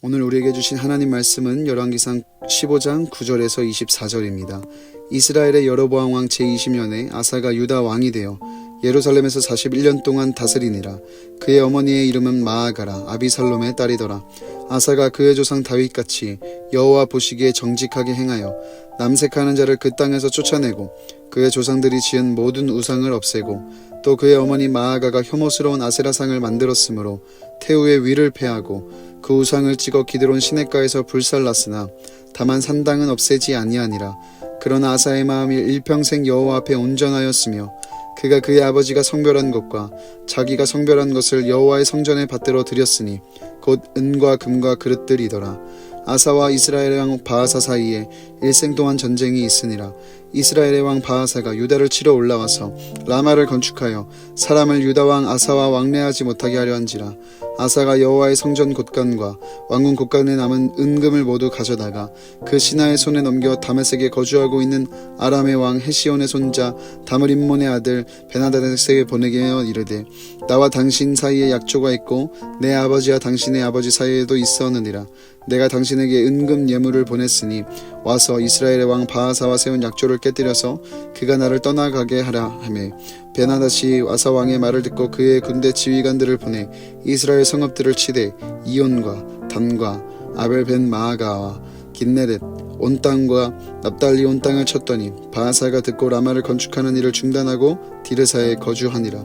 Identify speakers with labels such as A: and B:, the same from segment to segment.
A: 오늘 우리에게 주신 하나님 말씀은 열왕기상 15장 9절에서 24절입니다. 이스라엘의 여로보암 왕 제20년에 아사가 유다 왕이 되어 예루살렘에서 41년 동안 다스리니라. 그의 어머니의 이름은 마아가라 아비살롬의 딸이더라. 아사가 그의 조상 다윗같이 여호와 보시기에 정직하게 행하여 남색하는 자를 그 땅에서 쫓아내고 그의 조상들이 지은 모든 우상을 없애고 또 그의 어머니 마아가가 혐오스러운 아세라상을 만들었으므로 태우의 위를 패하고 그 우상을 찍어 기드론 시냇가에서 불살랐으나 다만 산당은 없애지 아니하니라. 그러나 아사의 마음이 일평생 여호와 앞에 온전하였으며 그가 그의 아버지가 성별한 것과 자기가 성별한 것을 여호와의 성전에 받들어 드렸으니 곧 은과 금과 그릇들이더라. 아사와 이스라엘의 왕 바하사 사이에 일생 동안 전쟁이 있으니라 이스라엘의 왕 바하사가 유다를 치러 올라와서 라마를 건축하여 사람을 유다 왕 아사와 왕래하지 못하게 하려 한지라 아사가 여호와의 성전 곳간과 왕궁 곳간에 남은 은금을 모두 가져다가 그 신하의 손에 넘겨 다메섹에 거주하고 있는 아람의 왕 헤시온의 손자 다므림몬의 아들 베나다덱에게 보내게 하여 이르되 나와 당신 사이에 약조가 있고 내 아버지와 당신의 아버지 사이에도 있었느니라. 내가 당신에게 은금 예물을 보냈으니 와서 이스라엘의 왕 바하사와 세운 약조를 깨뜨려서 그가 나를 떠나가게 하라 하매 베나다시 와사 왕의 말을 듣고 그의 군대 지휘관들을 보내 이스라엘 성읍들을 치되 이온과 단과 아벨 벤 마아가와 긴네렛 온 땅과 납달리 온 땅을 쳤더니 바하사가 듣고 라마를 건축하는 일을 중단하고 디르사에 거주하니라.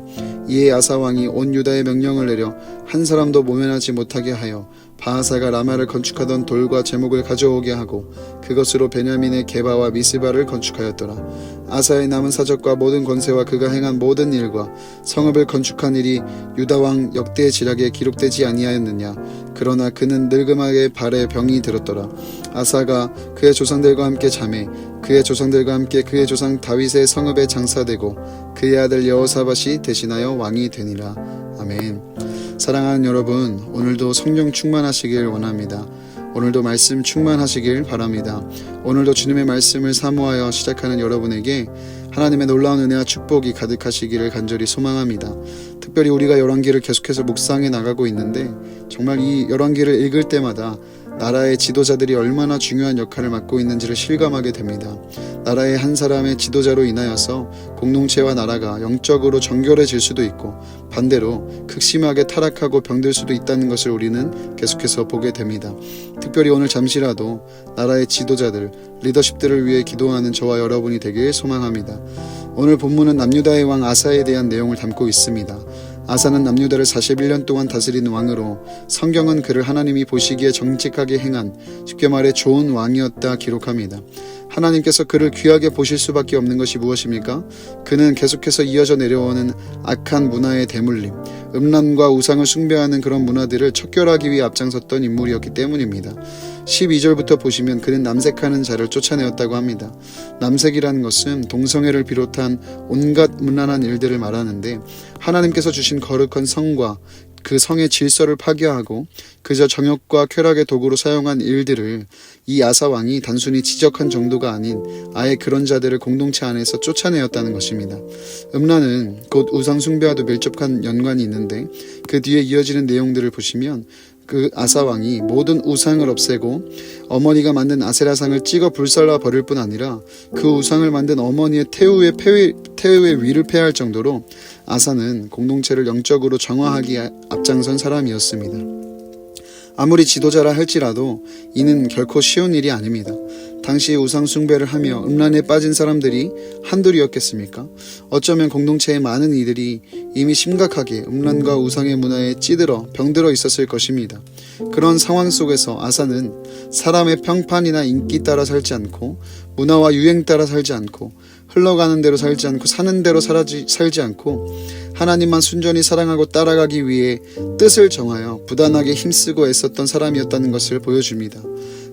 A: 이에 아사 왕이 온 유다에 명령을 내려 한 사람도 모면하지 못하게 하여 바하사가 라마를 건축하던 돌과 제목을 가져오게 하고 그것으로 베냐민의 게바와 미스바를 건축하였더라. 아사의 남은 사적과 모든 권세와 그가 행한 모든 일과 성읍을 건축한 일이 유다 왕 역대 지략에 기록되지 아니하였느냐. 그러나 그는 늙음하게 발에 병이 들었더라. 아사가 그의 조상들과 함께 잠에 그의 조상들과 함께 그의 조상 다윗의 성읍에 장사되고 그의 아들 여호사밧이 대신하여 왕이 되니라. 아멘 사랑하는 여러분 오늘도 성령 충만하시길 원합니다 오늘도 말씀 충만하시길 바랍니다. 오늘도 주님의 말씀을 사모하여 시작하는 여러분에게 하나님의 놀라운 은혜와 축복이 가득하시기를 간절히 소망합니다. 특별히 우리가 열왕기를 계속해서 묵상해 나가고 있는데 정말 이 열왕기를 읽을 때마다 나라의 지도자들이 얼마나 중요한 역할을 맡고 있는지를 실감하게 됩니다. 나라의 한 사람의 지도자로 인하여서 공동체와 나라가 영적으로 정결해질 수도 있고 반대로 극심하게 타락하고 병들 수도 있다는 것을 우리는 계속해서 보게 됩니다. 특별히 오늘 잠시라도 나라의 지도자들, 리더십들을 위해 기도하는 저와 여러분이 되길 소망합니다. 오늘 본문은 남유다의 왕 아사에 대한 내용을 담고 있습니다. 아사는 남유다를 41년 동안 다스린 왕으로 성경은 그를 하나님이 보시기에 정직하게 행한 쉽게 말해 좋은 왕이었다 기록합니다. 하나님께서 그를 귀하게 보실 수밖에 없는 것이 무엇입니까? 그는 계속해서 이어져 내려오는 악한 문화의 대물림, 음란과 우상을 숭배하는 그런 문화들을 척결하기 위해 앞장섰던 인물이었기 때문입니다. 12절부터 보시면 그는 남색하는 자를 쫓아내었다고 합니다. 남색이라는 것은 동성애를 비롯한 온갖 문란한 일들을 말하는데 하나님께서 주신 거룩한 성과 그 성의 질서를 파괴하고 그저 정욕과 쾌락의 도구로 사용한 일들을 이 아사 왕이 단순히 지적한 정도가 아닌 아예 그런 자들을 공동체 안에서 쫓아내었다는 것입니다. 음란은 곧 우상 숭배와도 밀접한 연관이 있는데 그 뒤에 이어지는 내용들을 보시면 그 아사 왕이 모든 우상을 없애고 어머니가 만든 아세라상을 찍어 불살라 버릴 뿐 아니라 그 우상을 만든 어머니의 태우의 폐위, 태우의 위를 패할 정도로 아사는 공동체를 영적으로 정화하기에 앞장선 사람이었습니다. 아무리 지도자라 할지라도 이는 결코 쉬운 일이 아닙니다. 당시 우상 숭배를 하며 음란에 빠진 사람들이 한둘이었겠습니까? 어쩌면 공동체의 많은 이들이 이미 심각하게 음란과 우상의 문화에 찌들어 병들어 있었을 것입니다. 그런 상황 속에서 아사는 사람의 평판이나 인기 따라 살지 않고 문화와 유행 따라 살지 않고 흘러가는 대로 살지 않고 사는 대로 살아지, 살지 않고 하나님만 순전히 사랑하고 따라가기 위해 뜻을 정하여 부단하게 힘쓰고 애썼던 사람이었다는 것을 보여줍니다.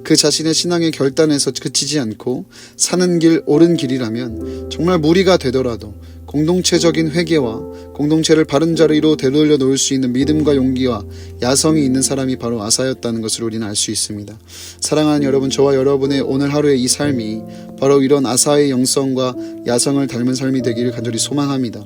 A: 그 자신의 신앙의 결단에서 그치지 않고 사는 길 옳은 길이라면 정말 무리가 되더라도 공동체적인 회개와 공동체를 바른 자리로 되돌려 놓을 수 있는 믿음과 용기와 야성이 있는 사람이 바로 아사였다는 것을 우리는 알 수 있습니다. 사랑하는 여러분, 저와 여러분의 오늘 하루의 이 삶이 바로 이런 아사의 영성과 야성을 닮은 삶이 되기를 간절히 소망합니다.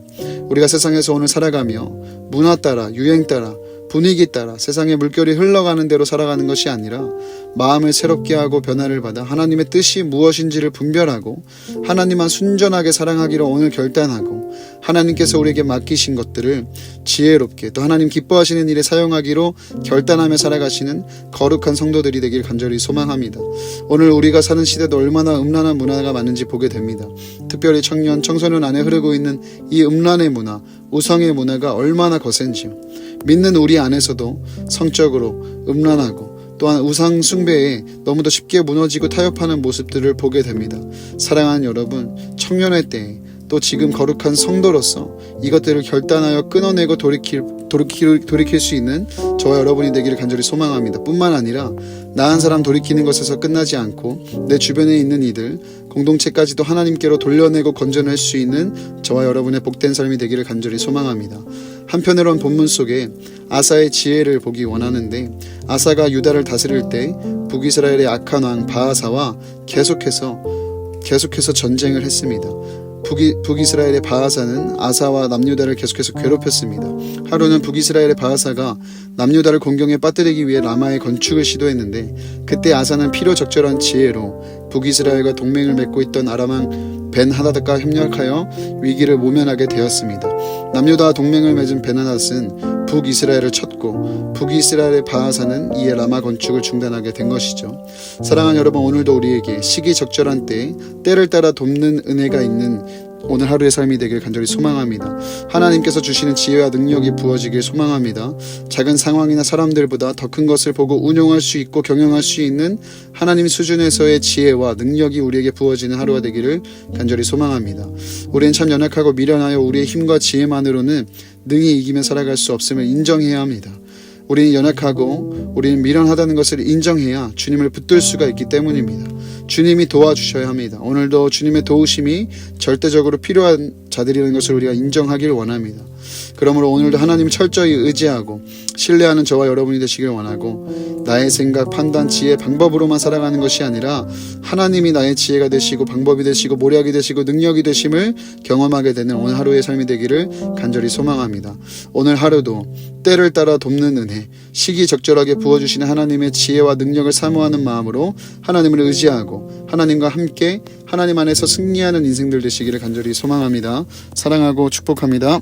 A: 우리가 세상에서 오늘 살아가며 문화 따라, 유행 따라, 분위기 따라 세상의 물결이 흘러가는 대로 살아가는 것이 아니라 마음을 새롭게 하고 변화를 받아 하나님의 뜻이 무엇인지를 분별하고 하나님만 순전하게 사랑하기로 오늘 결단하고 하나님께서 우리에게 맡기신 것들을 지혜롭게 또 하나님 기뻐하시는 일에 사용하기로 결단하며 살아가시는 거룩한 성도들이 되길 간절히 소망합니다. 오늘 우리가 사는 시대도 얼마나 음란한 문화가 많은지 보게 됩니다. 특별히 청년, 청소년 안에 흐르고 있는 이 음란의 문화, 우성의 문화가 얼마나 거센지요. 믿는 우리 안에서도 성적으로 음란하고 또한 우상 숭배에 너무도 쉽게 무너지고 타협하는 모습들을 보게 됩니다. 사랑하는 여러분, 청년의 때에 또 지금 거룩한 성도로서 이것들을 결단하여 끊어내고 돌이킬, 돌이킬, 돌이킬 수 있는 저와 여러분이 되기를 간절히 소망합니다. 뿐만 아니라 나 한 사람 돌이키는 것에서 끝나지 않고 내 주변에 있는 이들, 공동체까지도 하나님께로 돌려내고 건져낼 수 있는 저와 여러분의 복된 삶이 되기를 간절히 소망합니다. 한편으론 본문 속에 아사의 지혜를 보기 원하는데 아사가 유다를 다스릴 때 북이스라엘의 악한 왕 바하사와 계속해서 계속해서 전쟁을 했습니다. 북이, 북이스라엘의 바하사는 아사와 남유다를 계속해서 괴롭혔습니다. 하루는 북이스라엘의 바하사가 남유다를 공경에 빠뜨리기 위해 라마의 건축을 시도했는데 그때 아사는 필요 적절한 지혜로 북이스라엘과 동맹을 맺고 있던 아람왕 벤 하다드과 협력하여 위기를 모면하게 되었습니다. 남유다와 동맹을 맺은 벤 하닷은 북이스라엘을 쳤고 북이스라엘의 바하사는 이에 라마 건축을 중단하게 된 것이죠. 사랑하는 여러분 오늘도 우리에게 시기적절한 때에 때를 따라 돕는 은혜가 있는 오늘 하루의 삶이 되길 간절히 소망합니다. 하나님께서 주시는 지혜와 능력이 부어지길 소망합니다. 작은 상황이나 사람들보다 더 큰 것을 보고 운용할 수 있고 경영할 수 있는 하나님 수준에서의 지혜와 능력이 우리에게 부어지는 하루가 되기를 간절히 소망합니다. 우리는 참 연약하고 미련하여 우리의 힘과 지혜만으로는 능히 이기며 살아갈 수 없음을 인정해야 합니다. 우리는 연약하고 우리는 미련하다는 것을 인정해야 주님을 붙들 수가 있기 때문입니다. 주님이 도와주셔야 합니다. 오늘도 주님의 도우심이 절대적으로 필요한 자들이라는 것을 우리가 인정하길 원합니다. 그러므로 오늘도 하나님 철저히 의지하고 신뢰하는 저와 여러분이 되시길 원하고 나의 생각, 판단, 지혜, 방법으로만 살아가는 것이 아니라 하나님이 나의 지혜가 되시고 방법이 되시고 모략이 되시고 능력이 되심을 경험하게 되는 오늘 하루의 삶이 되기를 간절히 소망합니다. 오늘 하루도 때를 따라 돕는 은혜, 시기적절하게 부어주시는 하나님의 지혜와 능력을 사모하는 마음으로 하나님을 의지하고 하나님과 함께 하나님 안에서 승리하는 인생들 되시기를 간절히 소망합니다. 사랑하고 축복합니다.